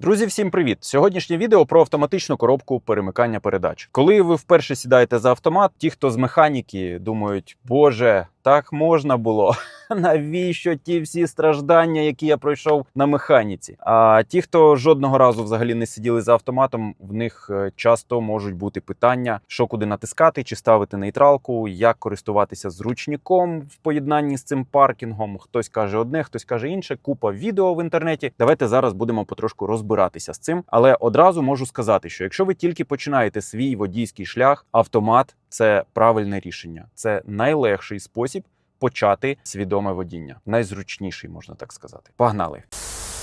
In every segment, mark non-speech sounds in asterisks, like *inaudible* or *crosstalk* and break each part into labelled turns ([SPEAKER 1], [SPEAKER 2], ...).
[SPEAKER 1] Друзі, всім привіт! Сьогоднішнє відео про автоматичну коробку перемикання передач. Коли ви вперше сідаєте за автомат, ті, хто з механіки, думають, боже, так можна було. *laughs* Навіщо ті всі страждання, які я пройшов на механіці? А ті, хто жодного разу взагалі не сиділи за автоматом, в них е, часто можуть бути питання, що куди натискати, чи ставити нейтралку, як користуватися зручником в поєднанні з цим паркінгом. Хтось каже одне, хтось каже інше. Купа відео в інтернеті. Давайте зараз будемо потрошку розбиратися з цим. Але одразу можу сказати, що якщо ви тільки починаєте свій водійський шлях, автомат це правильне рішення, це найлегший спосіб почати свідоме водіння. Найзручніший, можна так сказати. Погнали!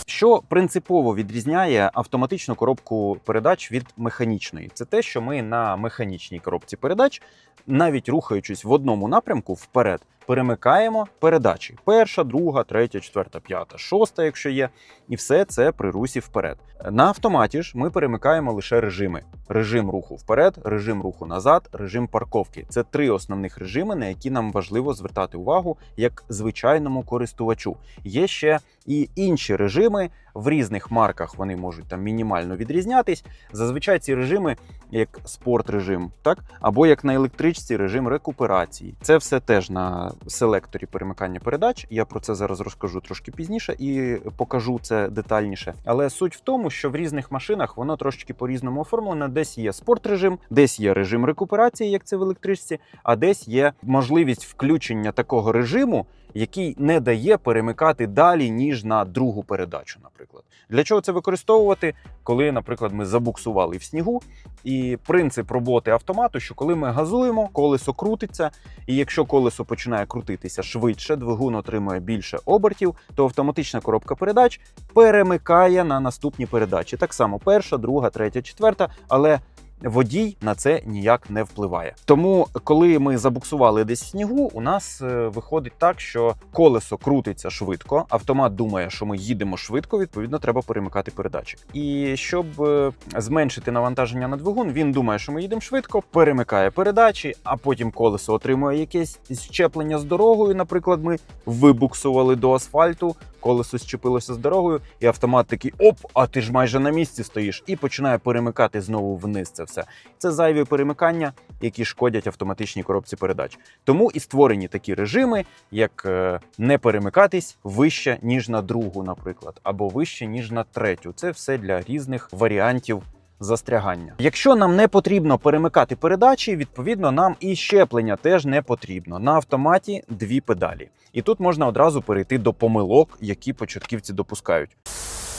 [SPEAKER 1] Що принципово відрізняє автоматичну коробку передач від механічної? Це те, що ми на механічній коробці передач, навіть рухаючись в одному напрямку вперед, перемикаємо передачі: перша, друга, третя, четверта, п'ята, шоста, якщо є, і все це при русі вперед. На автоматі ж ми перемикаємо лише режими: режим руху вперед, режим руху назад, режим парковки. Це три основних режими, на які нам важливо звертати увагу як звичайному користувачу. Є ще і інші режими в різних марках. Вони можуть там мінімально відрізнятись. Зазвичай ці режими, як спорт режим, так або як на електричці режим рекуперації. Це все теж на селекторі перемикання передач. Я про це зараз розкажу трошки пізніше і покажу це детальніше. Але суть в тому, що в різних машинах воно трошки по-різному оформлено. Десь є спорт режим, десь є режим рекуперації, як це в електричці, а десь є можливість включення такого режиму, який не дає перемикати далі, ніж на другу передачу, наприклад. Для чого це використовувати, коли, наприклад, ми забуксували в снігу? І принцип роботи автомату, що коли ми газуємо, колесо крутиться, і якщо колесо починає крутитися швидше, двигун отримує більше обертів, то автоматична коробка передач перемикає на наступні передачі. Так само перша, друга, третя, четверта, але водій на це ніяк не впливає. Тому, коли ми забуксували десь в снігу, у нас е, виходить так, що колесо крутиться швидко, автомат думає, що ми їдемо швидко, відповідно, треба перемикати передачі. І щоб е, зменшити навантаження на двигун, він думає, що ми їдемо швидко, перемикає передачі, а потім колесо отримує якесь щеплення з дорогою. Наприклад, ми вибуксували до асфальту. Колесо щепилося з дорогою, і автомат такий оп, а ти ж майже на місці стоїш, і починає перемикати знову вниз це все. Це зайві перемикання, які шкодять автоматичній коробці передач. Тому і створені такі режими, як е, не перемикатись вище, ніж на другу, наприклад, або вище, ніж на третю. Це все для різних варіантів. Застрягання. Якщо нам не потрібно перемикати передачі, відповідно нам і щеплення теж не потрібно. На автоматі дві педалі. І тут можна одразу перейти до помилок, які початківці допускають.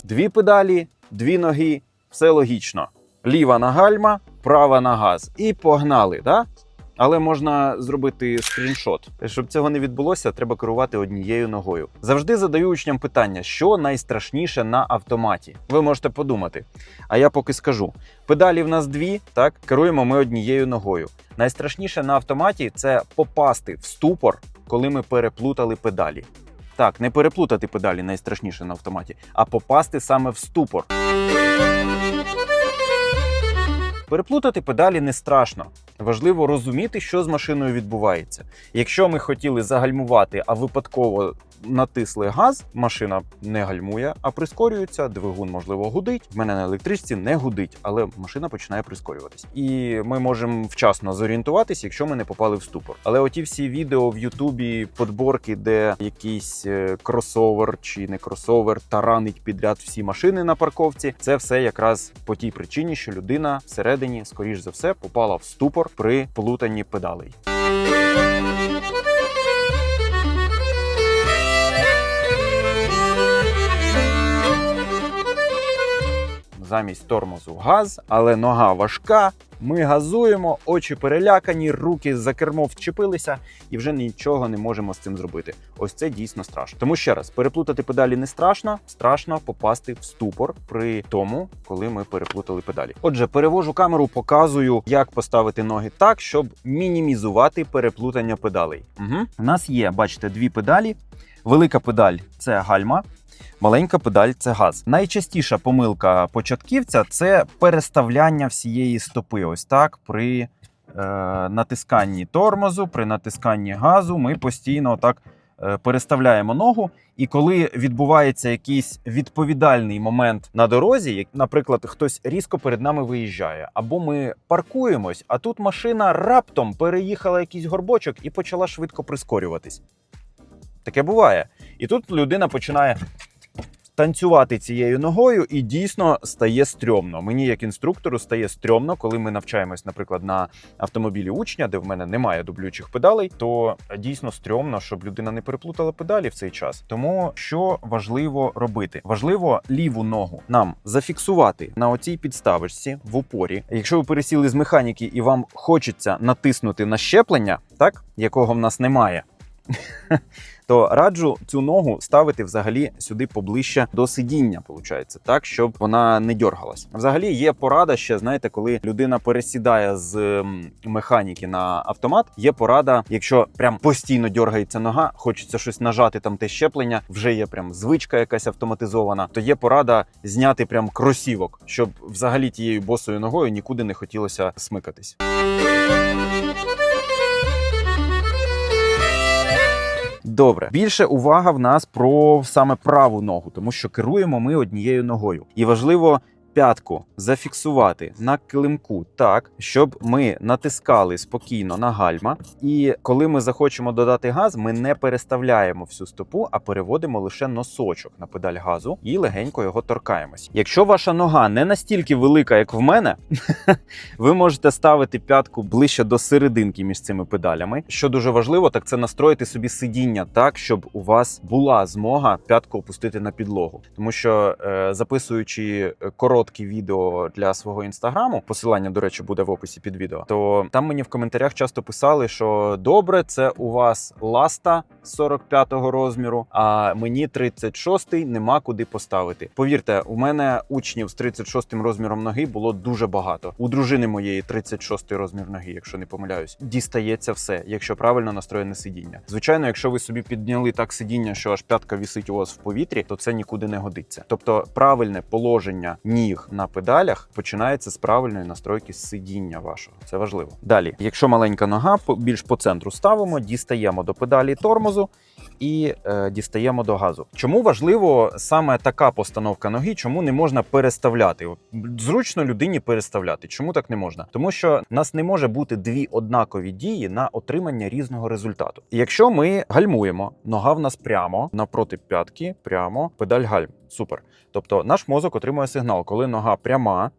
[SPEAKER 1] Дві педалі, дві ноги, все логічно. Ліва на гальма, права на газ. І погнали, да? Але можна зробити скріншот. Щоб цього не відбулося, треба керувати однією ногою. Завжди задаю учням питання, що найстрашніше на автоматі. Ви можете подумати. А я поки скажу: педалі в нас дві, так керуємо ми однією ногою. Найстрашніше на автоматі це попасти в ступор, коли ми переплутали педалі. Так, не переплутати педалі найстрашніше на автоматі, а попасти саме в ступор. Переплутати педалі не страшно. Важливо розуміти, що з машиною відбувається. Якщо ми хотіли загальмувати, а випадково натисли газ, машина не гальмує, а прискорюється. Двигун, можливо, гудить. В мене на електричці не гудить, але машина починає прискорюватись. І ми можемо вчасно зорієнтуватись, якщо ми не попали в ступор. Але оті всі відео в Ютубі, подборки, де якийсь е, кросовер чи не кросовер таранить підряд всі машини на парковці. Це все якраз по тій причині, що людина всередині, скоріш за все, попала в ступор при плутанні педалей. Замість тормозу газ, але нога важка. Ми газуємо, очі перелякані, руки за кермо вчепилися і вже нічого не можемо з цим зробити. Ось це дійсно страшно. Тому ще раз, переплутати педалі не страшно, страшно попасти в ступор при тому, коли ми переплутали педалі. Отже, перевожу камеру, показую, як поставити ноги так, щоб мінімізувати переплутання педалей. Угу. У нас є, бачите, дві педалі. Велика педаль це гальма. Маленька педаль це газ. Найчастіша помилка початківця це переставляння всієї стопи. Ось так при е, натисканні тормозу, при натисканні газу ми постійно так е, переставляємо ногу. І коли відбувається якийсь відповідальний момент на дорозі, як, наприклад, хтось різко перед нами виїжджає, або ми паркуємось, а тут машина раптом переїхала якийсь горбочок і почала швидко прискорюватись. Таке буває. І тут людина починає танцювати цією ногою, і дійсно стає стрьомно. Мені, як інструктору, стає стрьомно, коли ми навчаємось, наприклад, на автомобілі учня, де в мене немає дублюючих педалей, то дійсно стрьомно, щоб людина не переплутала педалі в цей час. Тому що важливо робити? Важливо ліву ногу нам зафіксувати на оцій підставочці в упорі. Якщо ви пересіли з механіки і вам хочеться натиснути на щеплення, так якого в нас немає. *laughs* То раджу цю ногу ставити взагалі сюди поближче до сидіння, виходить, так, щоб вона не дергалась. Взагалі є порада ще, знаєте, коли людина пересідає з механіки на автомат. Є порада, якщо прям постійно дергається нога, хочеться щось нажати там те щеплення, вже є прям звичка якась автоматизована, то є порада зняти прям кросівок, щоб взагалі тією босою ногою нікуди не хотілося смикатись. Добре, більше увага в нас про саме праву ногу, тому що керуємо ми однією ногою, і важливо. П'ятку зафіксувати на килимку так, щоб ми натискали спокійно на гальма. І коли ми захочемо додати газ, ми не переставляємо всю стопу, а переводимо лише носочок на педаль газу і легенько його торкаємось. Якщо ваша нога не настільки велика, як в мене, *laughs* ви можете ставити п'ятку ближче до серединки між цими педалями. Що дуже важливо, так це настроїти собі сидіння так, щоб у вас була змога п'ятку опустити на підлогу. Тому що е, записуючи короткі відео для свого інстаграму, посилання, до речі, буде в описі під відео, то там мені в коментарях часто писали, що добре, це у вас ласта 45-го розміру, а мені 36-й нема куди поставити. Повірте, у мене учнів з 36-м розміром ноги було дуже багато. У дружини моєї 36-й розмір ноги, якщо не помиляюсь, дістається все, якщо правильно настроєне сидіння. Звичайно, якщо ви собі підняли так сидіння, що аж п'ятка вісить у вас в повітрі, то це нікуди не годиться. Тобто, правильне положення ніг на педалях починається з правильної настройки сидіння вашого. Це важливо. Далі, якщо маленька нога, більш по центру ставимо, дістаємо до педалі тормозу і е, дістаємо до газу. Чому важливо саме така постановка ноги? Чому не можна переставляти? Зручно людині переставляти. Чому так не можна? Тому що в нас не може бути дві однакові дії на отримання різного результату. І Якщо ми гальмуємо, нога в нас прямо навпроти п'ятки, прямо педаль гальм. Супер. Тобто наш мозок отримує сигнал, коли нога пряма,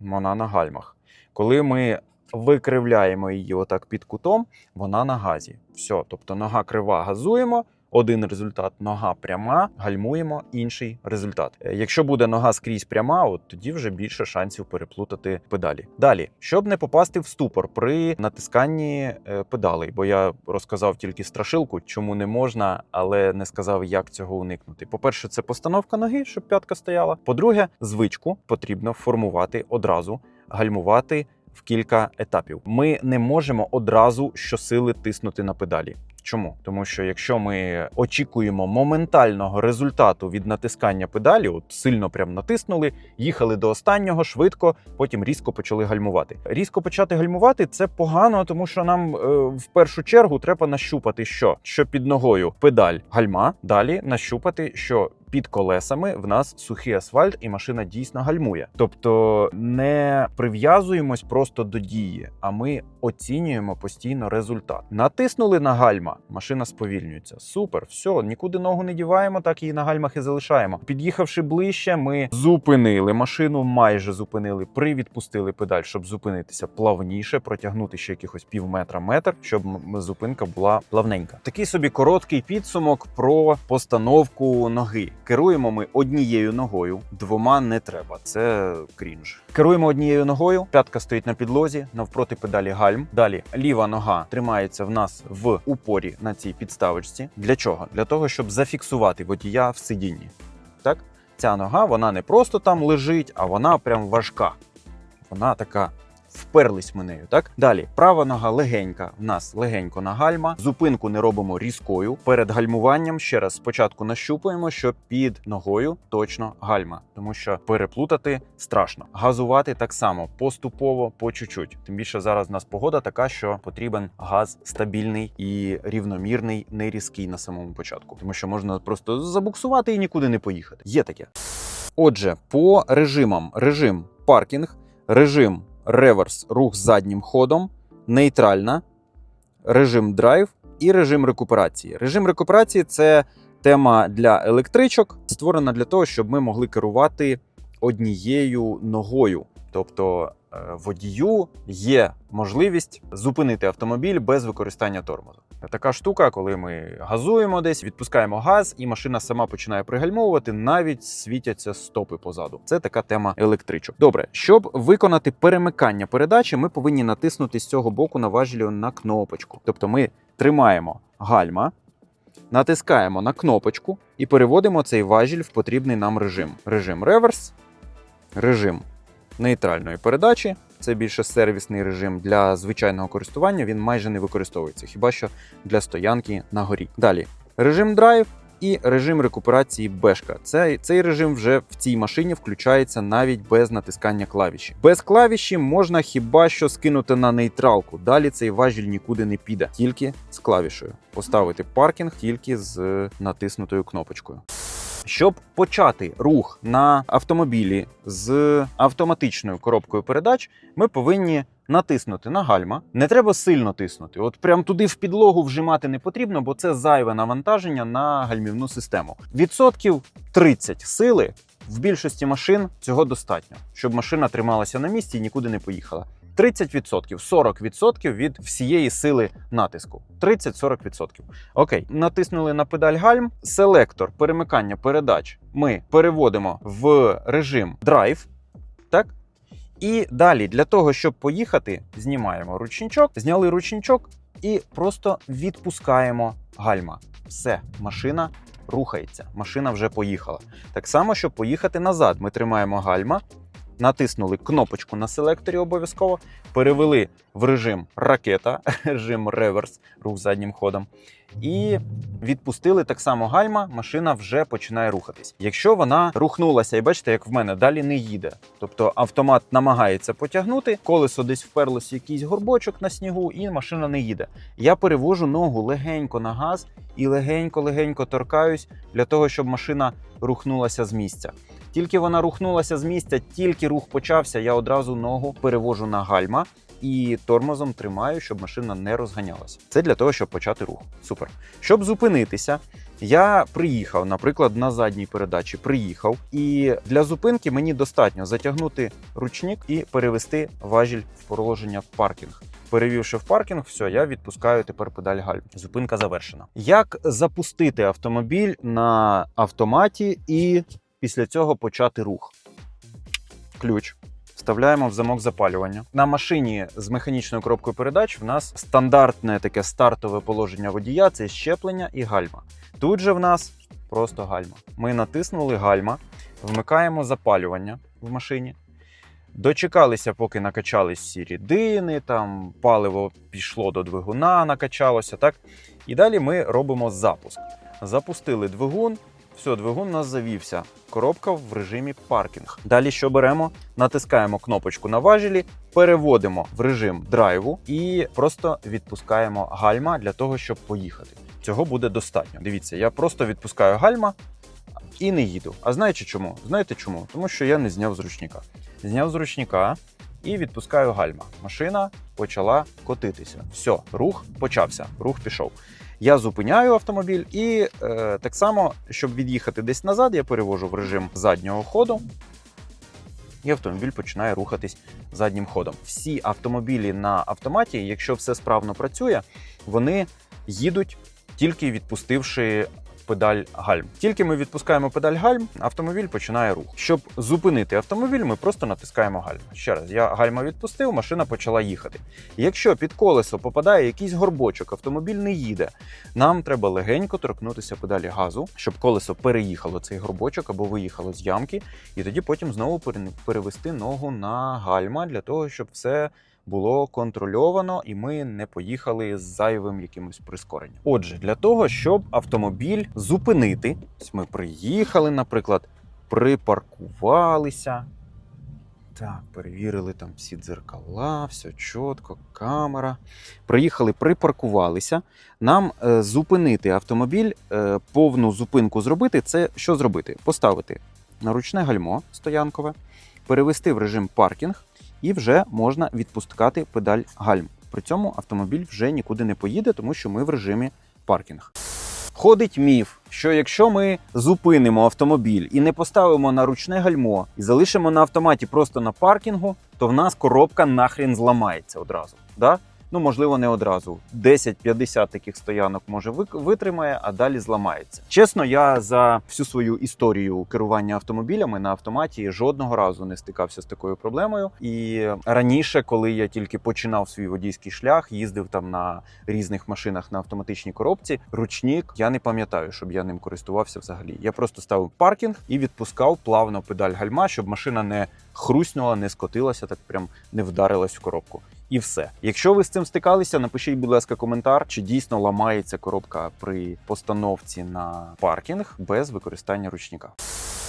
[SPEAKER 1] вона на гальмах. Коли ми викривляємо її отак під кутом, вона на газі. Все, тобто нога крива газуємо. Один результат нога пряма, гальмуємо інший результат. Е, Якщо буде нога скрізь пряма, от тоді вже більше шансів переплутати педалі. Далі, щоб не попасти в ступор при натисканні е, педалей, бо я розказав тільки страшилку, чому не можна, але не сказав, як цього уникнути. По-перше, це постановка ноги, щоб п'ятка стояла. По-друге, звичку потрібно формувати одразу, гальмувати в кілька етапів. Ми не можемо одразу щосили тиснути на педалі. Чому? Тому що якщо ми очікуємо моментального результату від натискання педалі, от сильно прям натиснули, їхали до останнього швидко, потім різко почали гальмувати. Різко почати гальмувати це погано, тому що нам е, в першу чергу треба нащупати, що, що під ногою педаль гальма, далі нащупати, що під колесами в нас сухий асфальт, і машина дійсно гальмує. Тобто не прив'язуємось просто до дії, а ми оцінюємо постійно результат. Натиснули на гальма, машина сповільнюється. Супер, все, нікуди ногу не діваємо, так її на гальмах і залишаємо. Під'їхавши ближче, ми зупинили машину, майже зупинили, привідпустили педаль, щоб зупинитися плавніше, протягнути ще якихось пів метра метр, щоб зупинка була плавненька. Такий собі короткий підсумок про постановку ноги. Керуємо ми однією ногою, двома не треба. Це крінж. Керуємо однією ногою, п'ятка стоїть на підлозі, навпроти педалі гальм. Далі ліва нога тримається в нас в упорі на цій підставочці. Для чого? Для того, щоб зафіксувати водія в сидінні. Так? Ця нога вона не просто там лежить, а вона прям важка. Вона така вперлись ми нею. Так далі, права нога легенька. В нас легенько на гальма. Зупинку не робимо різкою. Перед гальмуванням ще раз спочатку нащупуємо, що під ногою точно гальма, тому що переплутати страшно. Газувати так само поступово, по чуть-чуть. Тим більше зараз в нас погода така, що потрібен газ стабільний і рівномірний, не різкий на самому початку, тому що можна просто забуксувати і нікуди не поїхати. Є таке. Отже, по режимам: режим паркінг, режим реверс, рух заднім ходом, нейтральна, режим драйв і режим рекуперації. Режим рекуперації це тема для електричок, створена для того, щоб ми могли керувати однією ногою. Тобто е, водію є можливість зупинити автомобіль без використання тормозу. Така штука, коли ми газуємо десь, відпускаємо газ, і машина сама починає пригальмовувати, навіть світяться стопи позаду. Це така тема електричок. Добре, щоб виконати перемикання передачі, ми повинні натиснути з цього боку на важелі на кнопочку. Тобто ми тримаємо гальма, натискаємо на кнопочку і переводимо цей важіль в потрібний нам режим: режим реверс, режим нейтральної передачі. Це більше сервісний режим для звичайного користування. Він майже не використовується, хіба що для стоянки на горі. Далі режим драйв і режим рекуперації бешка. Цей, цей режим вже в цій машині включається навіть без натискання клавіші. Без клавіші можна хіба що скинути на нейтралку. Далі цей важіль нікуди не піде, тільки з клавішею. Поставити паркінг тільки з натиснутою кнопочкою. Щоб почати рух на автомобілі з автоматичною коробкою передач, ми повинні натиснути на гальма. Не треба сильно тиснути. От прям туди в підлогу вжимати не потрібно, бо це зайве навантаження на гальмівну систему. Відсотків 30 сили в більшості машин цього достатньо, щоб машина трималася на місці і нікуди не поїхала. 30%, 40% від всієї сили натиску. 30-40%. Окей, натиснули на педаль гальм. Селектор перемикання передач ми переводимо в режим драйв. Так? І далі, для того, щоб поїхати, знімаємо ручничок, зняли ручничок і просто відпускаємо гальма. Все, машина рухається, машина вже поїхала. Так само, щоб поїхати назад, ми тримаємо гальма, натиснули кнопочку на селекторі обов'язково, перевели в режим ракета, *laughs* режим реверс, рух заднім ходом. І відпустили так само гальма, машина вже починає рухатись. Якщо вона рухнулася, і бачите, як в мене далі не їде. Тобто автомат намагається потягнути, колесо десь вперлося якийсь горбочок на снігу, і машина не їде. Я перевожу ногу легенько на газ і легенько-легенько торкаюсь для того, щоб машина рухнулася з місця. Тільки вона рухнулася з місця, тільки рух почався, я одразу ногу перевожу на гальма і тормозом тримаю, щоб машина не розганялася. Це для того, щоб почати рух. Супер. Щоб зупинитися, я приїхав, наприклад, на задній передачі приїхав, і для зупинки мені достатньо затягнути ручник і перевести важіль в положення паркінг. Перевівши в паркінг, все, я відпускаю тепер педаль гальм. Зупинка завершена. Як запустити автомобіль на автоматі і після цього почати рух? Ключ. Вставляємо в замок запалювання. На машині з механічною коробкою передач в нас стандартне таке стартове положення водія це щеплення і гальма. Тут же в нас просто гальма. Ми натиснули гальма, вмикаємо запалювання в машині. Дочекалися, поки накачались всі рідини, там паливо пішло до двигуна, накачалося, так? І далі ми робимо запуск. Запустили двигун, все, двигун у нас завівся. Коробка в режимі паркінг. Далі що беремо? Натискаємо кнопочку на важелі, переводимо в режим драйву і просто відпускаємо гальма для того, щоб поїхати. Цього буде достатньо. Дивіться, я просто відпускаю гальма і не їду. А знаєте чому? Знаєте чому? Тому що я не зняв з ручника. Зняв з ручника і відпускаю гальма. Машина почала котитися. Все, рух почався, рух пішов. Я зупиняю автомобіль і е, так само, щоб від'їхати десь назад, я перевожу в режим заднього ходу. І автомобіль починає рухатись заднім ходом. Всі автомобілі на автоматі, якщо все справно працює, вони їдуть тільки відпустивши педаль гальм. Тільки ми відпускаємо педаль гальм, автомобіль починає рух. Щоб зупинити автомобіль, ми просто натискаємо гальма. Ще раз, я гальма відпустив, машина почала їхати. Якщо під колесо попадає якийсь горбочок, автомобіль не їде. Нам треба легенько торкнутися педалі газу, щоб колесо переїхало цей горбочок або виїхало з ямки, і тоді потім знову перевести ногу на гальма для того, щоб все було контрольовано і ми не поїхали з зайвим якимось прискоренням. Отже, для того, щоб автомобіль зупинити, ми приїхали, наприклад, припаркувалися. Так, перевірили там всі дзеркала, все чітко, камера. Приїхали, припаркувалися. Нам е, зупинити автомобіль, е, повну зупинку зробити. Це що зробити? Поставити на ручне гальмо стоянкове, перевести в режим паркінг, і вже можна відпускати педаль гальм. При цьому автомобіль вже нікуди не поїде, тому що ми в режимі паркінг. Ходить міф, що якщо ми зупинимо автомобіль і не поставимо на ручне гальмо і залишимо на автоматі просто на паркінгу, то в нас коробка нахрін зламається одразу. Да? Ну, можливо, не одразу. 10-50 таких стоянок може витримає, а далі зламається. Чесно, я за всю свою історію керування автомобілями на автоматі жодного разу не стикався з такою проблемою. І раніше, коли я тільки починав свій водійський шлях, їздив там на різних машинах на автоматичній коробці. Ручник я не пам'ятаю, щоб я ним користувався взагалі. Я просто ставив паркінг і відпускав плавно педаль гальма, щоб машина не хруснула, не скотилася, так прям не вдарилась в коробку. І все. Якщо ви з цим стикалися, напишіть, будь ласка, коментар, чи дійсно ламається коробка при постановці на паркінг без використання ручника.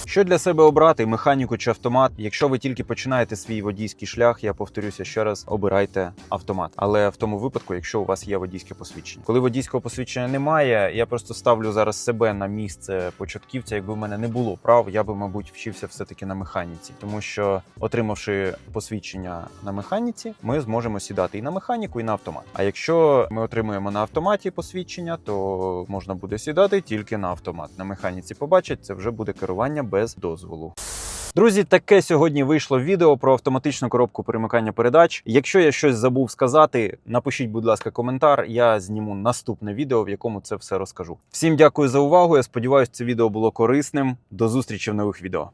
[SPEAKER 1] Що для себе обрати механіку чи автомат? Якщо ви тільки починаєте свій водійський шлях, я повторюся ще раз: обирайте автомат. Але в тому випадку, якщо у вас є водійське посвідчення, коли водійського посвідчення немає, я просто ставлю зараз себе на місце початківця. Якби в мене не було прав, я би, мабуть, вчився все таки на механіці, тому що отримавши посвідчення на механіці, ми зможемо сідати і на механіку, і на автомат. А якщо ми отримуємо на автоматі посвідчення, то можна буде сідати тільки на автомат. На механіці побачать, це вже буде керування без дозволу. Друзі, таке сьогодні вийшло відео про автоматичну коробку перемикання передач. Якщо я щось забув сказати, напишіть, будь ласка, коментар. Я зніму наступне відео, в якому це все розкажу. Всім дякую за увагу. Я сподіваюся, це відео було корисним. До зустрічі в нових відео.